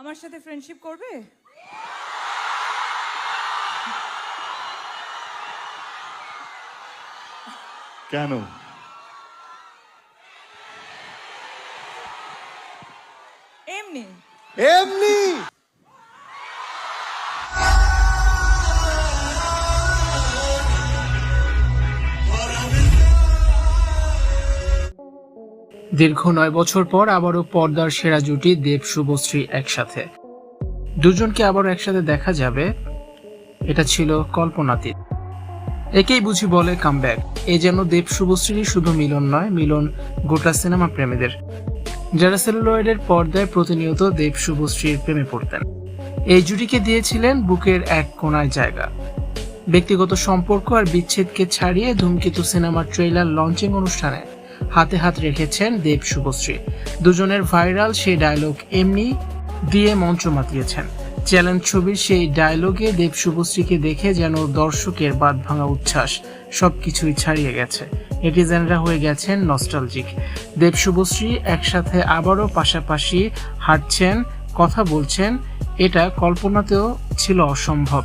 আমার সাথে ফ্রেন্ডশিপ করবে? কেন? এমনি। এমনি? দীর্ঘ নয় বছর পর আবারও পর্দার সেরা জুটি দেব শুভশ্রী একসাথে। দুজনকে আবারও একসাথে দেখা যাবে, এটা ছিল কল্পনাতীত। একেই বুঝি বলে কামব্যাক এ যেন দেব শুভশ্রী শুধু মিলন নয়, মিলন গোটা সিনেমা প্রেমীদের। যারা সেলুলয়েডের পর্দায় প্রতিনিয়ত দেব শুভশ্রীর প্রেমে পড়তেন। এই জুটিকে দিয়েছিলেন বুকের এক কোনায় জায়গা। ব্যক্তিগত সম্পর্ক আর বিচ্ছেদকে ছাড়িয়ে ধূমকেতু সিনেমার ট্রেলার লঞ্চিং অনুষ্ঠানে হাতে হাত রেখেছেন দেব শুভশ্রী। দুজনের ভাইরাল সেই ডায়লগ এমনি দিয়ে মঞ্চ মাতিয়েছেন। চ্যালেঞ্জ ছবির সেই ডায়লগে দেব শুভশ্রীকে দেখে যেন দর্শকের বাদ ভাঙা উচ্ছ্বাস সবকিছুই ছাড়িয়ে গেছে। নেটিজেনরা হয়ে গেছেন নস্টালজিক দেব শুভশ্রী একসাথে আবারও পাশাপাশি হাঁটছেন, কথা বলছেন, এটা কল্পনাতেও ছিল অসম্ভব।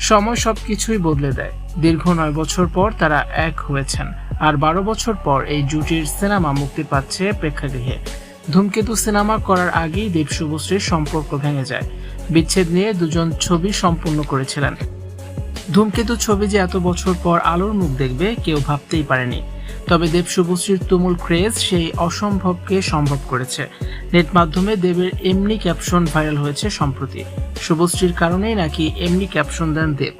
সময় সব কিছুই বদলে দেয়। দীর্ঘ নয় বছর পর তারা এক হয়েছেন, আর বারো বছর পর এই জুটির সিনেমা মুক্তি পাচ্ছে প্রেক্ষাগৃহে। ধূমকেতু সিনেমা করার আগেই দেব শুভশ্রীর সম্পর্ক ভেঙে যায়। বিচ্ছেদ নিয়ে দুজন ছবি সম্পূর্ণ করেছিলেন। ধূমকেতু ছবি যে এত বছর পর আলোর মুখ দেখবে কেউ ভাবতেই পারেনি। তবে দেব শুভশ্রীর তুমুল ক্রেজ সেই অসম্ভবকে সম্ভব করেছে। নেট মাধ্যমে দেবের এমনি ক্যাপশন ভাইরাল হয়েছে সম্প্রতি। শুভশ্রীর কারণেই নাকি এমনি ক্যাপশন দেন দেব।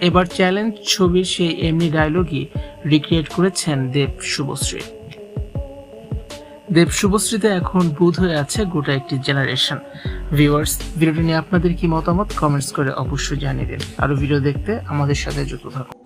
এবার চ্যালেঞ্জ ছবির সেই এমনি ডায়লগই রিক্রিয়েট করেছেন দেব শুভশ্রী। দেব শুভশ্রীতে এখন বুধ হয়ে আছে গোটা একটি জেনারেশন ভিউয়ার্স ভিডিওটি নিয়ে আপনাদের কি মতামত? কমেন্টস করে অবশ্যই জানিয়ে দিন। আরও ভিডিও দেখতে আমাদের সাথে যুক্ত থাকুন।